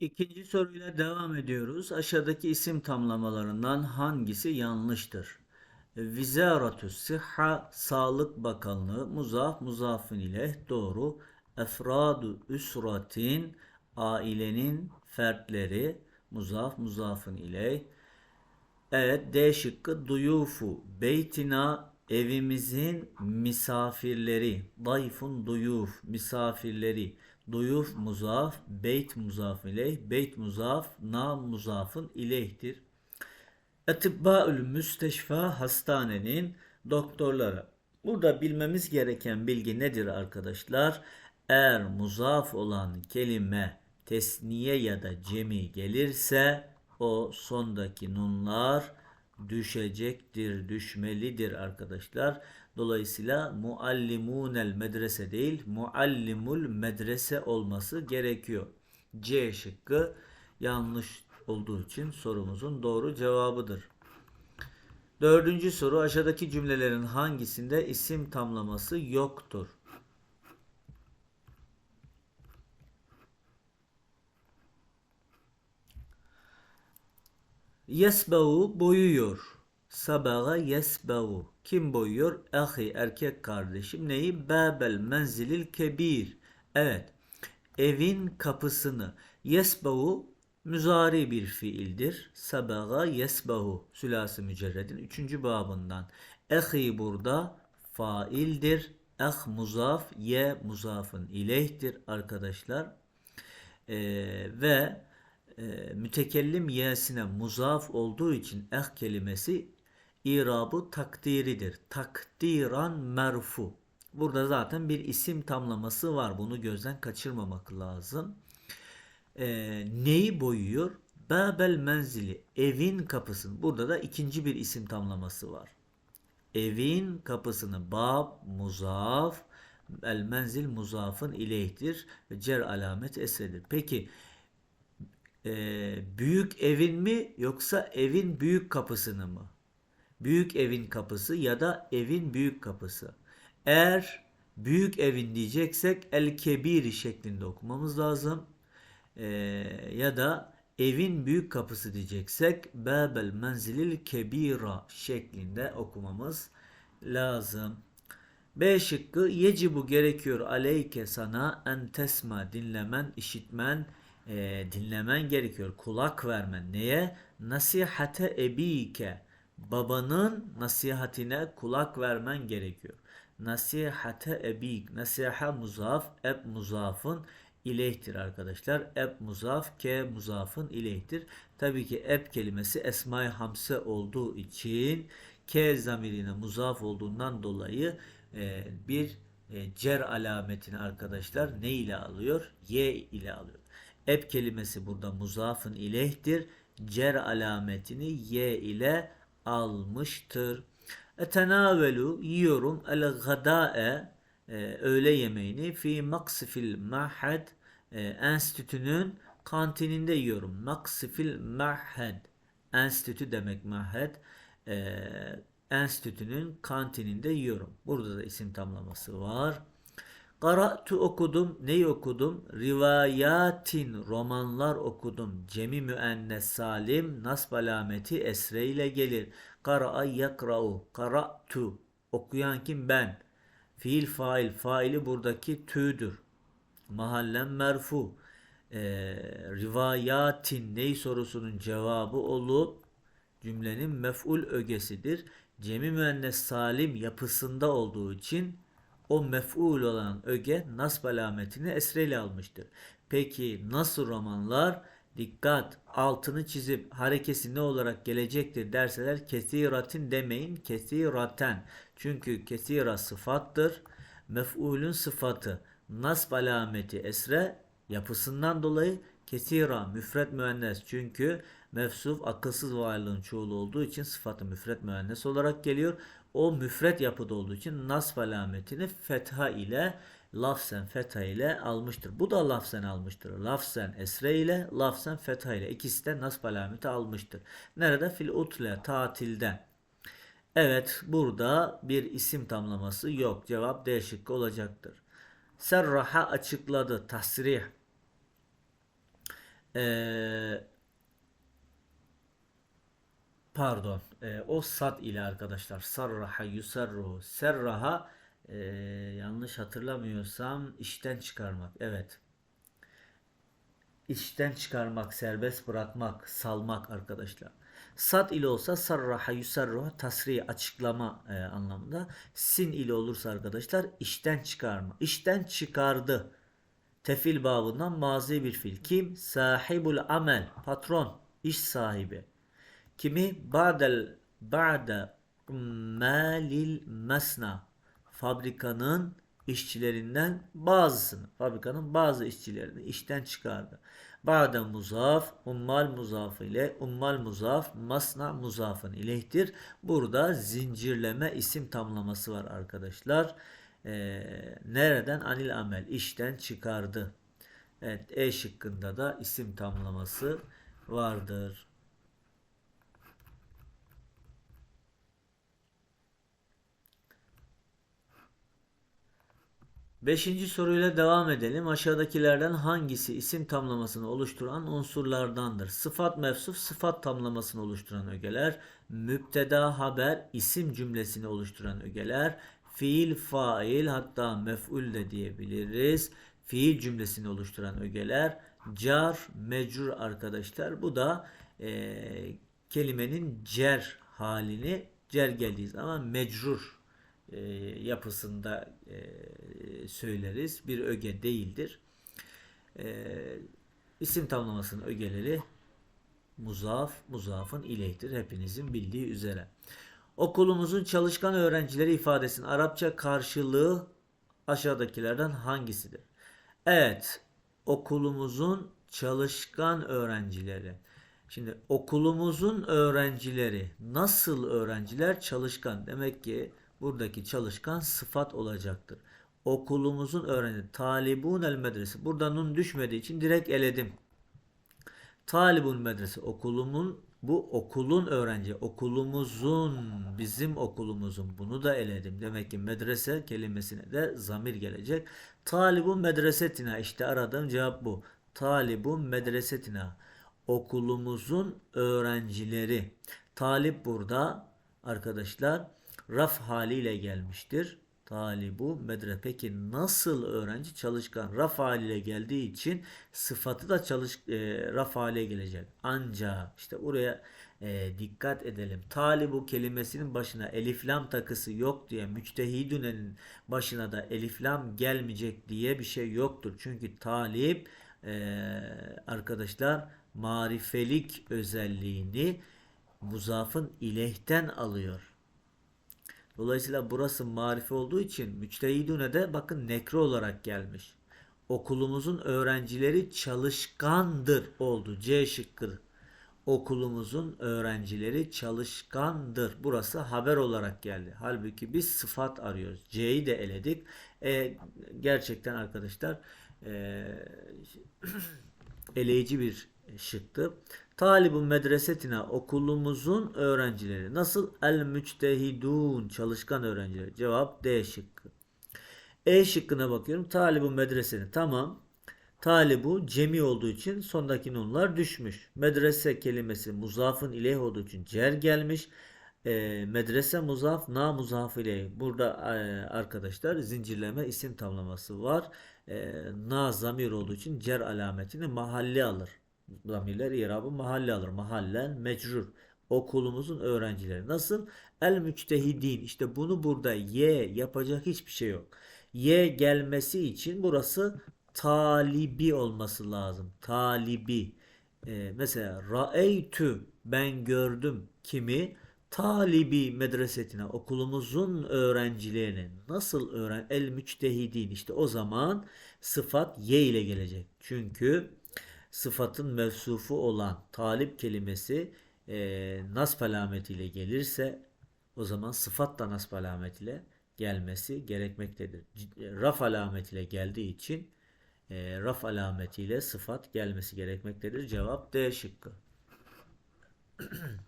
İkinci soruyla devam ediyoruz. Aşağıdaki isim tamlamalarından hangisi yanlıştır? Vizaratü Sıhha Sağlık Bakanlığı muzaf muzafın ile doğru. Efradu üsratin ailenin fertleri muzaf muzafın ile Evet D şıkkı duyufu beytina evimizin misafirleri dayfun duyuf misafirleri duyuf muzaf beyt muzaf ileyh beyt muzaf na muzafın ileyhtir. Etibbaül müsteşfa hastanenin doktorları. Burada bilmemiz gereken bilgi nedir arkadaşlar? Eğer muzaf olan kelime tesniye ya da cemi gelirse o sondaki nunlar düşecektir, düşmelidir arkadaşlar. Dolayısıyla muallimunel medrese değil, muallimul medrese olması gerekiyor. C şıkkı yanlış olduğu için sorumuzun doğru cevabıdır. Dördüncü soru aşağıdaki cümlelerin hangisinde isim tamlaması yoktur? Yesbehu boyuyor. Sabaga yesbehu. Kim boyuyor? Ahi erkek kardeşim. Neyi? Babel menzilil kebir. Evet. Evin kapısını. Yesbehu müzari bir fiildir. Sabaga yesbehu. Sülası mücerredin. Üçüncü babından. Ahi burada faildir. Ah muzaf, ye muzafın ileyhtir arkadaşlar. Ee, ve e, mütekellim y'sine muzaf olduğu için eh kelimesi irabı takdiridir. Takdiran merfu. Burada zaten bir isim tamlaması var. Bunu gözden kaçırmamak lazım. E, neyi boyuyor? Babel menzili. Evin kapısını. Burada da ikinci bir isim tamlaması var. Evin kapısını bab, muzaf, el menzil muzafın ileyhtir ve cer alamet esredir. Peki e, büyük evin mi yoksa evin büyük kapısını mı? Büyük evin kapısı ya da evin büyük kapısı. Eğer büyük evin diyeceksek el kebiri şeklinde okumamız lazım. E, ya da evin büyük kapısı diyeceksek babel menzilil kebira şeklinde okumamız lazım. B şıkkı yecibu gerekiyor aleyke sana en tesma dinlemen, işitmen, e, dinlemen gerekiyor. Kulak vermen. Neye? Nasihate ebike. Babanın nasihatine kulak vermen gerekiyor. Nasihate ebik. Nasiha muzaf, eb muzafın ileyhtir arkadaşlar. Eb muzaf, ke muzafın ileyhtir. Tabii ki eb kelimesi esma-i hamse olduğu için ke zamirine muzaf olduğundan dolayı e, bir e, cer alametini arkadaşlar ne ile alıyor? Y ile alıyor. Eb kelimesi burada muzafın ileyhtir. Cer alametini y ile almıştır. Etenavelu yiyorum el gadae e, öğle yemeğini fi maksifil mahad e, enstitünün kantininde yiyorum. Maksifil mahad enstitü demek mahad e, enstitünün kantininde yiyorum. Burada da isim tamlaması var. Qara'tu okudum. Neyi okudum? Rivayatin romanlar okudum. Cemi müennes salim nasb alameti esre ile gelir. Qara'a yakra'u. Qara'tu. Okuyan kim? Ben. Fiil fail. Faili buradaki tü'dür. Mahallen merfu. Ee, rivayatin ney sorusunun cevabı olup cümlenin mef'ul ögesidir. Cemi müennes salim yapısında olduğu için o mef'ul olan öge nasb alametini esreyle almıştır. Peki nasıl romanlar? Dikkat altını çizip harekesi ne olarak gelecektir derseler kesiratin demeyin kesiraten. Çünkü kesira sıfattır. Mef'ulün sıfatı nasb alameti esre yapısından dolayı kesira müfret müennes. Çünkü mefsuf akılsız varlığın çoğulu olduğu için sıfatı müfret müennes olarak geliyor o müfret yapıda olduğu için nasb alametini fetha ile lafzen fetha ile almıştır. Bu da lafzen almıştır. Lafzen esre ile lafzen fetha ile ikisi de nasb alameti almıştır. Nerede? Fil utle tatilde. Evet burada bir isim tamlaması yok. Cevap D şıkkı olacaktır. Serraha açıkladı. Tasrih. Ee, pardon. Ee, o sat ile arkadaşlar. Sarraha yusarru. Serraha ee, yanlış hatırlamıyorsam işten çıkarmak. Evet. İşten çıkarmak, serbest bırakmak, salmak arkadaşlar. Sat ile olsa sarraha yusarruha tasri açıklama e, anlamında. Sin ile olursa arkadaşlar işten çıkarma. İşten çıkardı. Tefil babından mazi bir fil. Kim? Sahibul amel. Patron. iş sahibi. Kimi? Ba'del ba'de malil mesna. Fabrikanın işçilerinden bazısını, fabrikanın bazı işçilerini işten çıkardı. Ba'de muzaf, ummal muzaf ile ummal muzaf, masna muzafın ileyhtir. Burada zincirleme isim tamlaması var arkadaşlar. Ee, nereden? Anil amel, işten çıkardı. Evet, E şıkkında da isim tamlaması vardır. Beşinci soruyla devam edelim. Aşağıdakilerden hangisi isim tamlamasını oluşturan unsurlardandır? Sıfat mevsuf sıfat tamlamasını oluşturan ögeler, müpteda haber isim cümlesini oluşturan ögeler, fiil fail hatta mef'ul de diyebiliriz. Fiil cümlesini oluşturan ögeler, car mecrur arkadaşlar. Bu da e, kelimenin cer halini cer geldiği zaman mecrur e, yapısında e, söyleriz. Bir öge değildir. E, isim tamlamasının ögeleri muzaf, muzafın ileyhtir. Hepinizin bildiği üzere. Okulumuzun çalışkan öğrencileri ifadesinin Arapça karşılığı aşağıdakilerden hangisidir? Evet, okulumuzun çalışkan öğrencileri. Şimdi okulumuzun öğrencileri nasıl öğrenciler çalışkan? Demek ki buradaki çalışkan sıfat olacaktır. Okulumuzun öğrenci talibun el medrese. Burada nun düşmediği için direkt eledim. Talibun medrese okulumun bu okulun öğrenci okulumuzun bizim okulumuzun bunu da eledim. Demek ki medrese kelimesine de zamir gelecek. Talibun medresetina işte aradığım cevap bu. Talibun medresetina okulumuzun öğrencileri. Talip burada arkadaşlar raf haliyle gelmiştir. Talibu medre. Peki nasıl öğrenci çalışkan? Raf haliyle geldiği için sıfatı da çalış e, raf hale gelecek. Ancak işte buraya e, dikkat edelim. Talibu kelimesinin başına eliflam takısı yok diye müçtehidünenin başına da eliflam gelmeyecek diye bir şey yoktur. Çünkü talip e, arkadaşlar marifelik özelliğini muzafın ilehten alıyor. Dolayısıyla burası marife olduğu için müçtehidüne de bakın nekre olarak gelmiş. Okulumuzun öğrencileri çalışkandır oldu. C şıkkı. Okulumuzun öğrencileri çalışkandır. Burası haber olarak geldi. Halbuki biz sıfat arıyoruz. C'yi de eledik. E, gerçekten arkadaşlar e, eleyici bir şıktı. Talibun medresetine okulumuzun öğrencileri. Nasıl? El müçtehidun çalışkan öğrencileri. Cevap D şıkkı. E şıkkına bakıyorum. Talibun medreseni. Tamam. Talibu cemi olduğu için sondaki nunlar düşmüş. Medrese kelimesi muzafın ileyh olduğu için cer gelmiş. E, medrese muzaf, na muzaf ileyh. Burada e, arkadaşlar zincirleme isim tamlaması var. E, na zamir olduğu için cer alametini mahalli alır zamirler irabı mahalle alır. Mahallen mecrur. Okulumuzun öğrencileri. Nasıl? El müçtehidin. İşte bunu burada ye yapacak hiçbir şey yok. Ye gelmesi için burası talibi olması lazım. Talibi. Ee, mesela raeytü ben gördüm kimi? Talibi medresetine okulumuzun öğrencilerini nasıl öğren el müçtehidin işte o zaman sıfat ye ile gelecek. Çünkü sıfatın mevsufu olan talip kelimesi e, nasb alametiyle gelirse o zaman sıfat da nasb alametiyle gelmesi gerekmektedir. Raf alametiyle geldiği için e, raf alametiyle sıfat gelmesi gerekmektedir. Cevap D şıkkı.